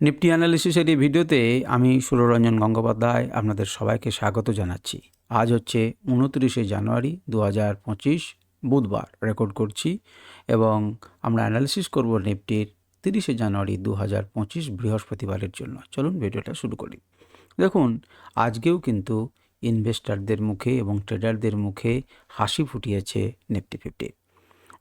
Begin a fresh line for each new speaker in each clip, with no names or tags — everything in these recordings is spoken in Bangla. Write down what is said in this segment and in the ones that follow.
নিফটি অ্যানালিসিসের এই ভিডিওতে আমি সুররঞ্জন গঙ্গোপাধ্যায় আপনাদের সবাইকে স্বাগত জানাচ্ছি। আজ হচ্ছে উনত্রিশে জানুয়ারি দু হাজার পঁচিশ, বুধবার রেকর্ড করছি এবং আমরা অ্যানালিসিস করব নিফটির তিরিশে জানুয়ারি দু হাজার পঁচিশ বৃহস্পতিবারের জন্য। চলুন ভিডিওটা শুরু করি। দেখুন, আজকেও কিন্তু ইনভেস্টারদের মুখে এবং ট্রেডারদের মুখে হাসি ফুটিয়েছে নিফটি ফিফটি।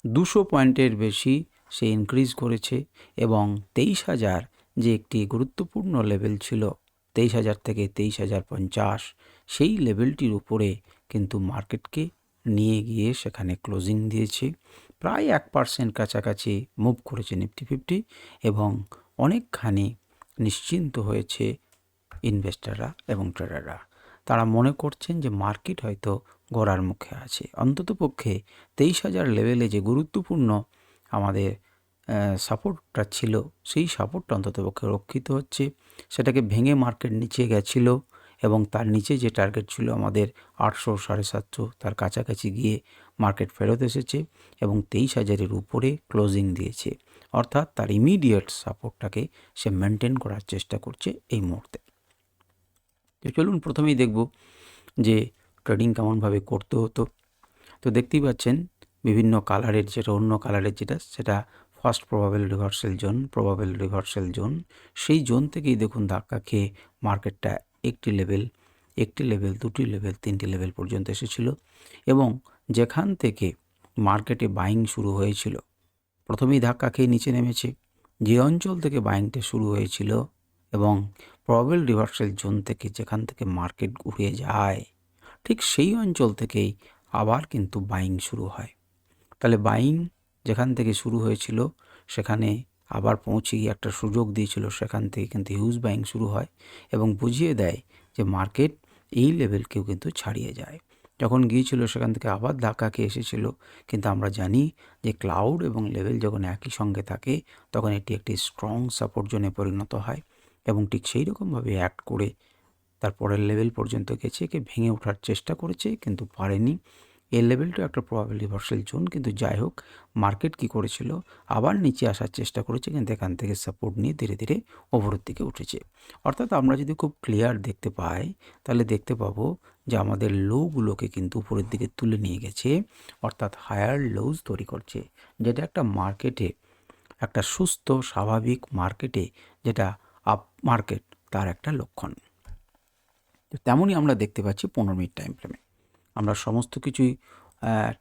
দুশো পয়েন্টের বেশি সে ইনক্রিজ করেছে এবং তেইশ হাজার যে একটি গুরুত্বপূর্ণ লেভেল ছিল, তেইশ হাজার থেকে তেইশ হাজার পঞ্চাশ, সেই লেভেলটির উপরে কিন্তু মার্কেটকে নিয়ে গিয়ে সেখানে ক্লোজিং দিয়েছে। প্রায় এক পার্সেন্ট কাছাকাছি মুভ করেছে নিফটি ফিফটি এবং অনেকখানি নিশ্চিন্ত হয়েছে ইনভেস্টাররা এবং ট্রেডাররা। তারা মনে করছেন যে মার্কেট হয়তো গড়ার মুখে আছে। অন্ততপক্ষে তেইশ হাজার লেভেলে যে গুরুত্বপূর্ণ আমাদের সাপোর্টটা ছিল, সেই সাপোর্টটা অন্ততপক্ষে রক্ষিত হচ্ছে। সেটাকে ভেঙে মার্কেট নিচে গেছিল এবং তার নিচে যে টার্গেট ছিল আমাদের আটশো সাড়ে সাতশো, তার কাছাকাছি গিয়ে মার্কেট ফেরত এসেছে এবং তেইশ হাজারের উপরে ক্লোজিং দিয়েছে। অর্থাৎ তার ইমিডিয়েট সাপোর্টটাকে সে মেনটেন করার চেষ্টা করছে এই মুহূর্তে। তো চলুন প্রথমেই দেখব যে ট্রেডিং কেমনভাবে করতে হতো। তো দেখতেই পাচ্ছেন, বিভিন্ন কালারের যেটা, অন্য কালারের যেটা, সেটা first probable reversal zone, probable reversal zone, সেই জোন থেকেই দেখুন ধাক্কা খেয়ে মার্কেটটা একটি লেভেল একটি লেভেল, দুটি লেভেল, তিনটি লেভেল পর্যন্ত এসেছিল এবং যেখান থেকে মার্কেটে বাইং শুরু হয়েছিল, প্রথমেই ধাক্কা খেয়ে নিচে নেমেছে। যে অঞ্চল থেকে বাইংটা শুরু হয়েছিল এবং প্রবেল রিভার্সাল জোন থেকে যেখান থেকে মার্কেট ঘুরে যায়, ঠিক সেই অঞ্চল থেকেই আবার কিন্তু বাইং শুরু হয়। তাহলে বাইং যেখান থেকে শুরু হয়েছিল, সেখানে আবার পৌঁছে গিয়ে একটা সুযোগ দিয়েছিল, সেখান থেকে কিন্তু হিউজ বাইং শুরু হয় এবং বুঝিয়ে দেয় যে মার্কেট এই লেভেলকেও কিন্তু ছাড়িয়ে যায়। যখন গিয়েছিল, সেখান থেকে আবার ধাক্কা খেয়ে এসেছিল, কিন্তু আমরা জানি যে ক্লাউড এবং লেভেল যখন একই সঙ্গে থাকে, তখন এটি একটি স্ট্রং সাপোর্ট জোনে পরিণত হয় এবং ঠিক সেই রকমভাবে অ্যাক্ট করে তারপরের লেভেল পর্যন্ত গেছে, একে ভেঙে ওঠার চেষ্টা করেছে, কিন্তু পারেনি। এই লেভেলটা একটা প্রবাবিল রিভার্সাল জোন, কিন্তু যাই হোক মার্কেট কি করেছিল? আবার নিচে আসার চেষ্টা করেছে, কিন্তু এখান থেকে সাপোর্ট নিয়ে ধীরে ধীরে ওপরের দিকে উঠেছে। অর্থাৎ আমরা যদি খুব ক্লিয়ার দেখতে পাই, তাহলে দেখতে পাবো যে আমাদের লোগুলোকে কিন্তু উপরের দিকে তুলে নিয়ে গেছে, অর্থাৎ হায়ার লোজ তৈরি করছে, যেটা একটা মার্কেটে একটা সুস্থ, স্বাভাবিক মার্কেটে যেটা আপ মার্কেট তার একটা লক্ষণ। তেমনই আমরা দেখতে পাচ্ছি পনেরো মিনিট টাইম ফ্রেমে আমরা সমস্ত কিছুই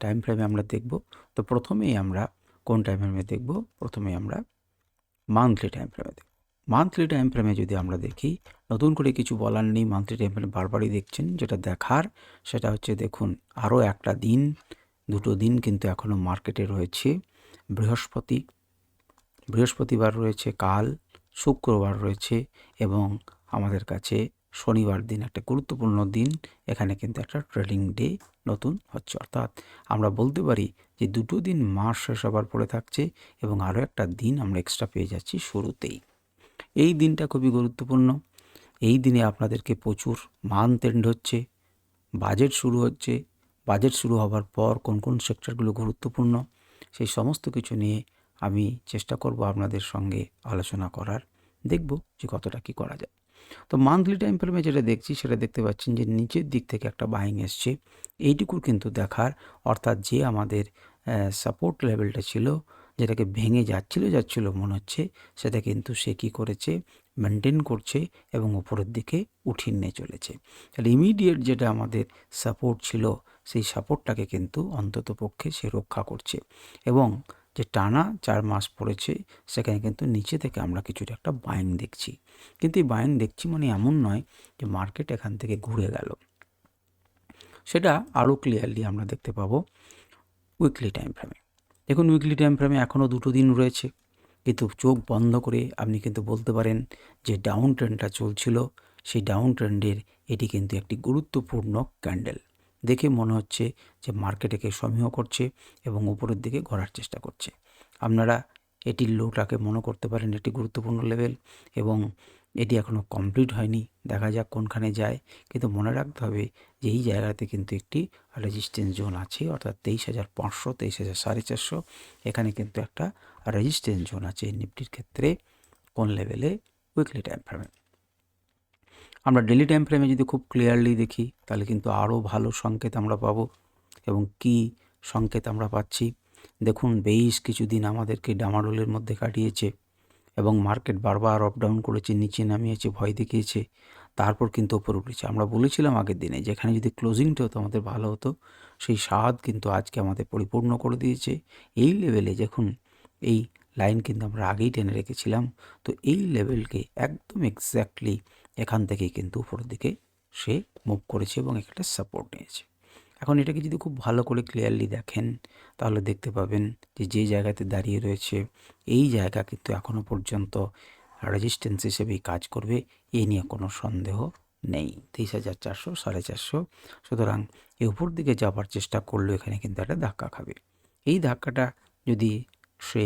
টাইম ফ্রেমে আমরা দেখব। তো প্রথমেই আমরা কোন টাইম ফ্রেমে দেখব? প্রথমে আমরা মান্থলি টাইম ফ্রেমে দেখব। মান্থলি টাইম ফ্রেমে যদি আমরা দেখি, নতুন করে কিছু বলার নেই মান্থলি টাইম ফ্রেমে বারবারই দেখছেন, যেটা দেখার, সেটা হচ্ছে দেখুন, আরও একটা দিন, দুটো দিন কিন্তু এখনও মার্কেটে রয়েছে। বৃহস্পতি, বৃহস্পতিবার রয়েছে, কাল, শুক্রবার রয়েছে এবং আমাদের কাছে শনিবার দিন, একটা গুরুত্বপূর্ণ দিন। এখানে কিন্তু একটা ট্রেডিং ডে নতুন হচ্ছে। অর্থাৎ আমরা বলতে পারি যে দুটো দিন মাস শেষ হবার পরে থাকছে এবং আরও একটা দিন আমরা এক্সট্রা পেয়ে যাচ্ছি শুরুতেই। এই দিনটা খুবই গুরুত্বপূর্ণ। এই দিনে আপনাদেরকে প্রচুর মান্থ এন্ড হচ্ছে বাজেট শুরু হচ্ছে। বাজেট শুরু হবার পর কোন কোন সেক্টরগুলো গুরুত্বপূর্ণ, সেই সমস্ত কিছু নিয়ে আমি চেষ্টা করব আপনাদের সঙ্গে আলোচনা করার। দেখব যে কতটা কি করা যায়। তো মান্থলি টাইম ফ্রেমে যেটা দেখছি, সেটা দেখতে পাচ্ছেন যে নিচের দিক থেকে একটা বাইং এসছে। এইটুকুর কিন্তু দেখার, অর্থাৎ যে আমাদের সাপোর্ট লেভেলটা ছিল, যেটাকে ভেঙে যাচ্ছিল যাচ্ছিল মনে হচ্ছে, সেটা কিন্তু সে কী করেছে মেনটেন করছে এবং উপরের দিকে উঠিয়ে নিয়ে চলেছে। তাহলে ইমিডিয়েট যেটা আমাদের সাপোর্ট ছিল, সেই সাপোর্টটাকে কিন্তু অন্তত পক্ষে সে রক্ষা করছে। এবং যে টানা চার মাস পড়েছে, সেখানে কিন্তু নিচে থেকে আমরা কিছুটা একটা বাইং দেখছি। কিন্তু এই বাইং দেখছি মানে এমন নয় যে মার্কেট এখান থেকে ঘুরে গেল। সেটা আরও ক্লিয়ারলি আমরা দেখতে পাবো উইকলি টাইম ফ্রেমে দেখুন উইকলি টাইম ফ্রেমে এখনও দুটো দিন রয়েছে, কিন্তু চোখ বন্ধ করে আপনি কিন্তু বলতে পারেন যে ডাউন ট্রেন্ডটা চলছিল। সেই ডাউন ট্রেন্ডের এটি কিন্তু একটি গুরুত্বপূর্ণ ক্যান্ডেল দেখে মনে হচ্ছে যে মার্কেটেকে সমীহ করছে এবং উপরের দিকে ঘোরার চেষ্টা করছে। আপনারা এটির লোটাকে মনে করতে পারেন একটি গুরুত্বপূর্ণ লেভেল এবং এটি এখনও কমপ্লিট হয়নি, দেখা যাক কোনখানে যায়। কিন্তু মনে রাখতে হবে যে এই জায়গাতে কিন্তু একটি রেজিস্ট্যান্স জোন আছে, অর্থাৎ তেইশ হাজার পাঁচশো, তেইশ হাজার সাড়ে চারশো, এখানে কিন্তু একটা রেজিস্ট্যান্স জোন আছে নিফটির ক্ষেত্রে, কোন লেভেলে উইকলি টাইম ফ্রেমে আমরা ডেলি টাইম ফ্রেমে যদি খুব ক্লিয়ারলি দেখি, তাহলে কিন্তু আরও ভালো সংকেত আমরা পাবো এবং কি সংকেত আমরা পাচ্ছি। দেখুন, বেশ কিছুদিন আমাদেরকে ডামাডোলের মধ্যে কাটিয়েছে এবং মার্কেট বারবার আপ ডাউন করেছে, নিচে নামিয়েছে, ভয় দেখিয়েছে, তারপর কিন্তু ওপর উঠেছে। আমরা বলেছিলাম আগের দিনে, যেখানে যদি ক্লোজিংটা হতো, আমাদের ভালো হতো, সেই স্বাদ কিন্তু আজকে আমাদের পরিপূর্ণ করে দিয়েছে। এই লেভেলে যখন এই লাইন কিন্তু আমরা আগেই টেনে রেখেছিলাম। তো এই লেভেলকে একদম এক্স্যাক্টলি এখান থেকেই কিন্তু উপরের দিকে সে মুভ করেছে এবং একটা সাপোর্ট নিয়েছে। এখন এটাকে যদি খুব ভালো করে ক্লিয়ারলি দেখেন, তাহলে দেখতে পাবেন যে যে জায়গাতে দাঁড়িয়ে রয়েছে, এই জায়গা কিন্তু এখনও পর্যন্ত রেজিস্ট্যান্স হিসেবেই কাজ করবে, এ নিয়ে কোনো সন্দেহ নেই। তেইশ হাজার চারশো, সাড়ে চারশো, সুতরাং এই উপর দিকে যাবার চেষ্টা করলেও এখানে কিন্তু একটা ধাক্কা খাবে। এই ধাক্কাটা যদি সে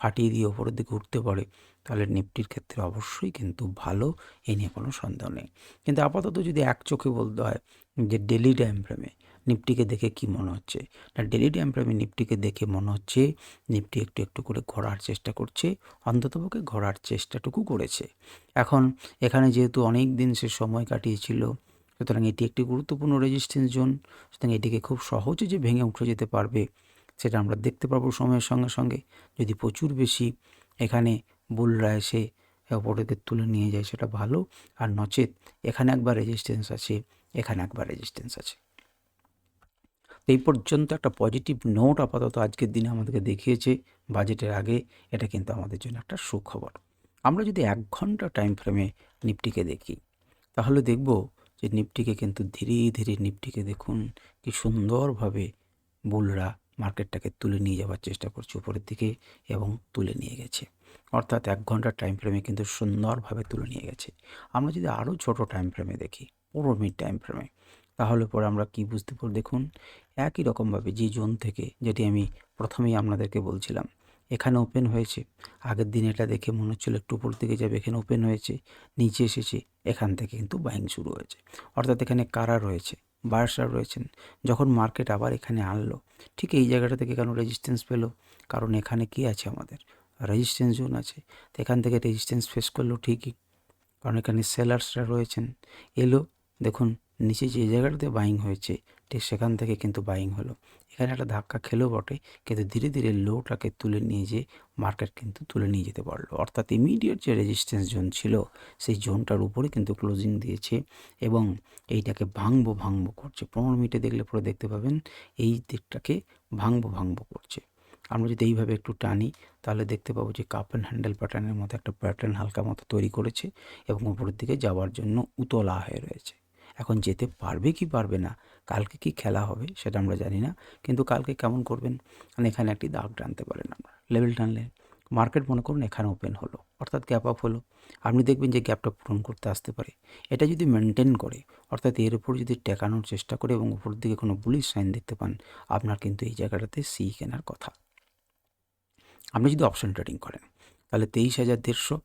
ফাটিয়ে দিয়ে ওপরের দিকে উঠতে পারে তাহলে নিফটির ক্ষেত্রে অবশ্যই কিন্তু ভালো, এ নিয়ে কোনো সন্দেহ নেই। কিন্তু আপাতত যদি এক চোখে বলতে হয় যে ডেলি টাইম ফ্রেমে নিফটিকে দেখে কি মনে হচ্ছে? না ডেলি টাইম ফ্রেমে নিফটিকে দেখে মনে হচ্ছে নিফটি একটু একটু করে ঘোরার চেষ্টা করছে, অন্ততপক্ষে ঘোরার চেষ্টাটুকু করেছে। এখন এখানে যেহেতু অনেক দিন সে সময় কাটিয়েছিল, সুতরাং এটি একটি গুরুত্বপূর্ণ রেজিস্ট্যান্স জোন সুতরাং এটিকে খুব সহজে যে ভেঙে উঠে যেতে পারবে, সেটা আমরা দেখতে পারব সময়ের সঙ্গে সঙ্গে। যদি প্রচুর বেশি এখানে বুলরা এসে ওপরেদের তুলে নিয়ে যায়, সেটা ভালো। আর নচেত এখানে একবার রেজিস্ট্যান্স আছে, এখানে একবার রেজিস্ট্যান্স আছে। তো এই পর্যন্ত একটা পজিটিভ নোট আপাতত আজকের দিনে আমাদেরকে দেখিয়েছে বাজেটের আগে। এটা কিন্তু আমাদের জন্য একটা সুখবর। আমরা যদি এক ঘণ্টা টাইম ফ্রেমে নিফটিকে দেখি, তাহলে দেখব যে নিফটিকে কিন্তু ধীরে ধীরে নিফটিকে দেখুন, কি সুন্দরভাবে বুলরা মার্কেটটাকে তুলে নিয়ে যাওয়ার চেষ্টা করছে উপরের দিকে এবং তুলে নিয়ে গেছে। অর্থাৎ এক ঘণ্টার টাইম ফ্রেমে কিন্তু সুন্দরভাবে তুলে নিয়ে গেছে। আমরা যদি আরও ছোট টাইম ফ্রেমে দেখি, পুরো মিনিট টাইম ফ্রেমে তাহলে পরে আমরা কি বুঝতে পারি দেখুন, একই রকমভাবে যে জোন থেকে, যেটি আমি প্রথমেই আপনাদেরকে বলছিলাম, এখানে ওপেন হয়েছে। আগের দিন এটা দেখে মনে হচ্ছিল একটু উপর দিকে যাবে, এখানে ওপেন হয়েছে, নিচে এসেছে, এখান থেকে কিন্তু বাইং শুরু হয়েছে। অর্থাৎ এখানে কারা রয়েছে? বায়ার্সরা রয়েছেন। যখন মার্কেট আবার এখানে আনলো, ঠিক এই জায়গাটা থেকে কেন রেজিস্ট্যান্স পেল? কারণ এখানে কি আছে আমাদের? রেজিস্ট্যান্স জোন আছে। তো এখান থেকে রেজিস্ট্যান্স ফেস করল ঠিকই। কারণ এখানে সেলার্সরা রয়েছেন। এলো, দেখুন, নিচে যে জায়গাটাতে বাইং হয়েছে, ঠিক সেখান থেকে কিন্তু বাইং হলো। এখানে একটা ধাক্কা খেলেও বটে, কিন্তু ধীরে ধীরে লোটাকে তুলে নিয়ে যে মার্কেট কিন্তু তুলে নিয়ে যেতে পারল। অর্থাৎ ইমিডিয়েট যে রেজিস্ট্যান্স জোন ছিল, সেই জোনটার উপরে কিন্তু ক্লোজিং দিয়েছে এবং এইটাকে ভাঙবো ভাঙবো করছে। পনেরো মিনিটে দেখলে পরে দেখতে পাবেন, এই দিকটাকে ভাঙবো ভাঙবো করছে। আমরা যদি এইভাবে একটু টানি, তাহলে দেখতে পাবো যে কাপ অ্যান্ড হ্যান্ডেল প্যাটার্নের মতো একটা প্যাটার্ন হালকা মতো তৈরি করেছে এবং উপরের দিকে যাওয়ার জন্য উতলা হয়ে রয়েছে। এখন যেতে পারবে কি পারবে না, কালকে কি খেলা হবে সেটা আমরা জানি না, কিন্তু কালকে কেমন করবেন? মানে এখানে একটি দাগ টানতে পারেন আমরা লেভেল টানলে মার্কেট মনে করুন এখানে ওপেন হলো, অর্থাৎ গ্যাপ আপ হলো। আপনি দেখবেন যে গ্যাপটা পূরণ করতে আসতে পারে। এটা যদি মেনটেন করে, অর্থাৎ এর উপর যদি টেকানোর চেষ্টা করে এবং উপর দিকে কোনো বুলিশ সাইন দেখতে পান, আপনার কিন্তু এই জায়গাটাতে সি কেনার কথা। আপনি যদি অপশন ট্রেডিং করেন, তাহলে তেইশ হাজার দেড়শো।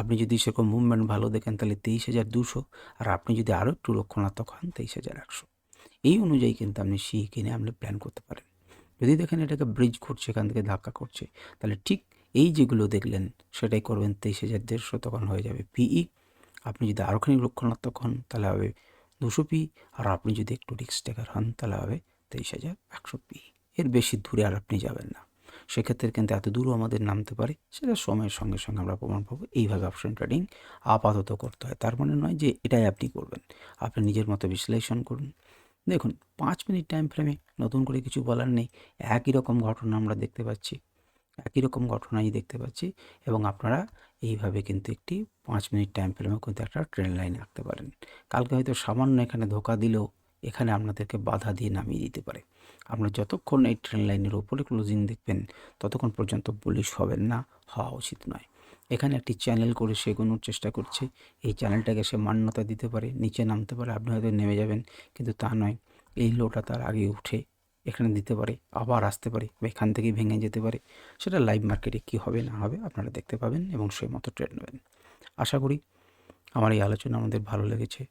আপনি যদি সেরকম মুভমেন্ট ভালো দেখেন, তাহলে তেইশ হাজার দুশো। আর আপনি যদি আরও একটু লক্ষণাত্মক হন, তেইশ হাজার একশো। এই অনুযায়ী কিন্তু আপনি সি কিনে আপনি প্ল্যান করতে পারেন। যদি দেখেন এটাকে ব্রিজ করছে এখান থেকে ধাক্কা করছে, তাহলে ঠিক এই যেগুলো দেখলেন, সেটাই করবেন তেইশ হাজার দেড়শো, তখন হয়ে যাবে পিই আপনি যদি আরোখানি লক্ষণাত্মক হন, তাহলে হবে দুশো পি আর আপনি যদি একটু রিক্স টেকার হন, তাহলে হবে তেইশ হাজার একশো পি এর বেশি দূরে আর আপনি যাবেন না। সেক্ষেত্রে কিন্তু এত দূরও আমাদের নামতে পারে, সেটা সময়ের সঙ্গে সঙ্গে আমরা প্রমাণ পাবো। এইভাবে অপশন ট্রেডিং আপাতত করতে হয়। তার মানে নয় যে এটাই আপনি করবেন। আপনি নিজের মতো বিশ্লেষণ করুন। দেখুন, পাঁচ মিনিট টাইম ফ্রেমে নতুন করে কিছু বলার নেই। একই রকম ঘটনা আমরা দেখতে পাচ্ছি। একই রকম ঘটনাই দেখতে পাচ্ছি এবং আপনারা এইভাবে কিন্তু একটি পাঁচ মিনিট টাইম ফ্রেমে কিন্তু একটা ট্রেন লাইন আঁকতে পারেন। কালকে হয়তো সামান্য এখানে ধোকা দিলেও এখানে আপনাদেরকে বাধা দিয়ে নামিয়ে দিতে পারে। আপনার যতক্ষণ এই ট্রেন লাইনের ওপরে ক্লোজিং দেখবেন, ততক্ষণ পর্যন্ত পুলিশ হবেন না, হওয়া উচিত নয়। এখানে একটি চ্যানেল করে সেগোনোর চেষ্টা করছে। এই চ্যানেলটাকে সে মান্যতা দিতে পারে, নিচে নামতে পারে, আপনি হয়তো নেমে যাবেন, কিন্তু তা নয়। এই লোটা তার আগে উঠে এখানে দিতে পারে, আবার আসতে পারে বা এখান থেকেই ভেঙে যেতে পারে। সেটা লাইভ মার্কেটে কী হবে না হবে আপনারা দেখতে পাবেন এবং সেই মতো ট্রেড নেবেন। আশা করি আমার এই আলোচনা আমাদের ভালো লেগেছে।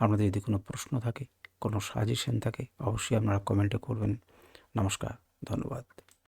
আপনাদের যদি কোনো প্রশ্ন থাকে কোনো সাজেশন থাকে অবশ্যই আপনারা কমেন্টে করবেন। নমস্কার ধন্যবাদ।